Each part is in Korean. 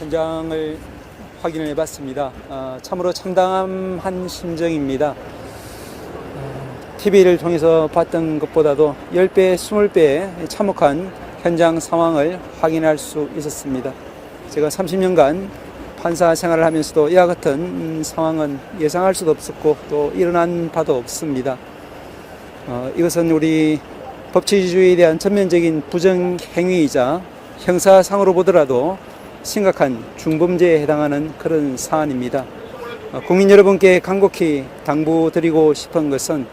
현장을 확인을 해봤습니다. 아, 참으로 참담한 심정입니다. TV를 통해서 봤던 것보다도 10배, 20배 참혹한 현장 상황을 확인할 수 있었습니다. 제가 30년간 판사 생활을 하면서도 이와 같은 음, 상황은 예상할 수도 없었고 또 일어난 바도 없습니다. 어, 이것은 우리 법치주의에 대한 전면적인 부정 행위이자 형사상으로 보더라도 심각한 중범죄에 해당하는 그런 사안입니다. 어, 국민 여러분께 간곡히 당부드리고 싶은 것은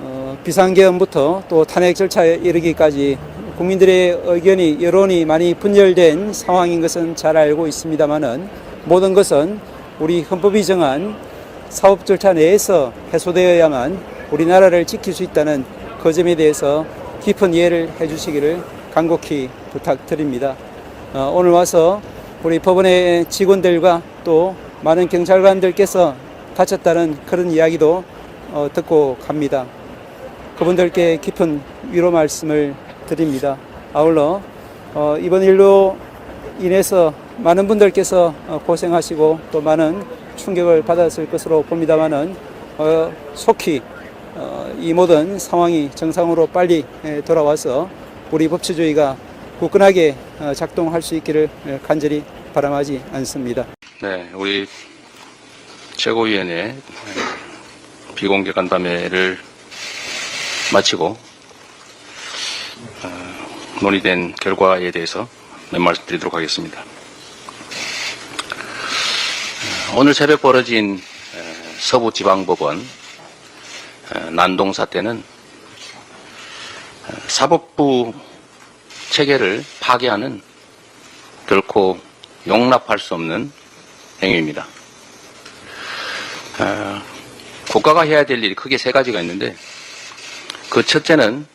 어, 비상계엄부터 또 탄핵 절차에 이르기까지 국민들의 의견이 여론이 많이 분열된 상황인 것은 잘 알고 있습니다만은 모든 것은 우리 헌법이 정한 사법 절차 내에서 해소되어야만 우리나라를 지킬 수 있다는 그 점에 대해서 깊은 이해를 해주시기를 간곡히 부탁드립니다. 어, 오늘 와서 우리 법원의 직원들과 또 많은 경찰관들께서 다쳤다는 그런 이야기도 어, 듣고 갑니다. 그분들께 깊은 위로 말씀을 드립니다. 아울러 어, 이번 일로 인해서 많은 분들께서 어, 고생하시고 또 많은 충격을 받았을 것으로 봅니다만은 어, 속히 어, 이 모든 상황이 정상으로 빨리 에, 돌아와서 우리 법치주의가 굳건하게 어, 작동할 수 있기를 에, 간절히 바람하지 않습니다. 네, 우리 최고위원회 비공개 간담회를 마치고 어, 논의된 결과에 대해서 몇 말씀 드리도록 하겠습니다. 어, 오늘 새벽 벌어진 에, 서부지방법원 에, 난동 사태는 에, 사법부 체계를 파괴하는 결코 용납할 수 없는 행위입니다. 어, 국가가 해야 될 일이 크게 세 가지가 있는데 그 첫째는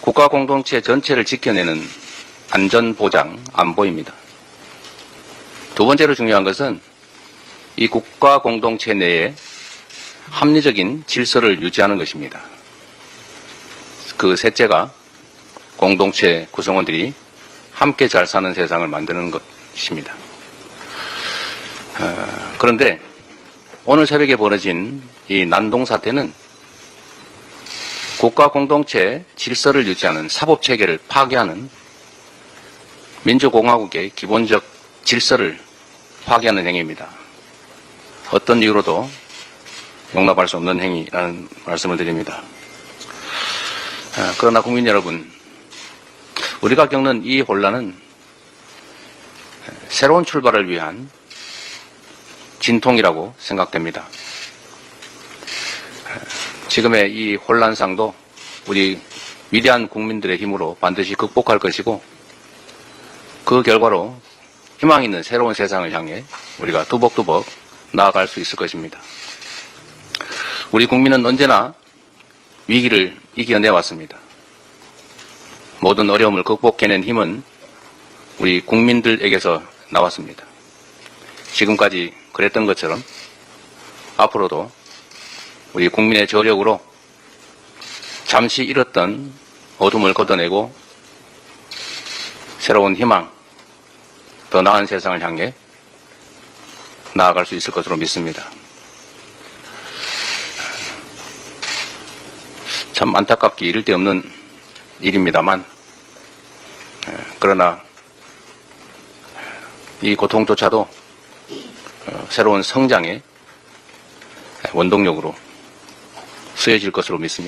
국가 공동체 전체를 지켜내는 안전 보장 안보입니다. 두 번째로 중요한 것은 이 국가 공동체 내에 합리적인 질서를 유지하는 것입니다. 그 셋째가 공동체 구성원들이 함께 잘 사는 세상을 만드는 것입니다. 어, 그런데 오늘 새벽에 벌어진 이 난동 사태는 국가 공동체 질서를 유지하는 사법 체계를 파괴하는 민주공화국의 기본적 질서를 파괴하는 행위입니다. 어떤 이유로도 용납할 수 없는 행위라는 말씀을 드립니다. 어, 그러나 국민 여러분, 우리가 겪는 이 혼란은 새로운 출발을 위한 진통이라고 생각됩니다. 지금의 이 혼란상도 우리 위대한 국민들의 힘으로 반드시 극복할 것이고 그 결과로 희망 있는 새로운 세상을 향해 우리가 두벅두벅 나아갈 수 있을 것입니다. 우리 국민은 언제나 위기를 이겨내왔습니다. 모든 어려움을 극복해낸 힘은 우리 국민들에게서 나왔습니다. 지금까지 그랬던 것처럼 앞으로도 우리 국민의 저력으로 잠시 잃었던 어둠을 걷어내고 새로운 희망, 더 나은 세상을 향해 나아갈 수 있을 것으로 믿습니다. 참 안타깝게 이를 데 없는 일입니다만, 에, 그러나 이 고통조차도 어, 새로운 성장의 원동력으로 쓰여질 것으로 믿습니다.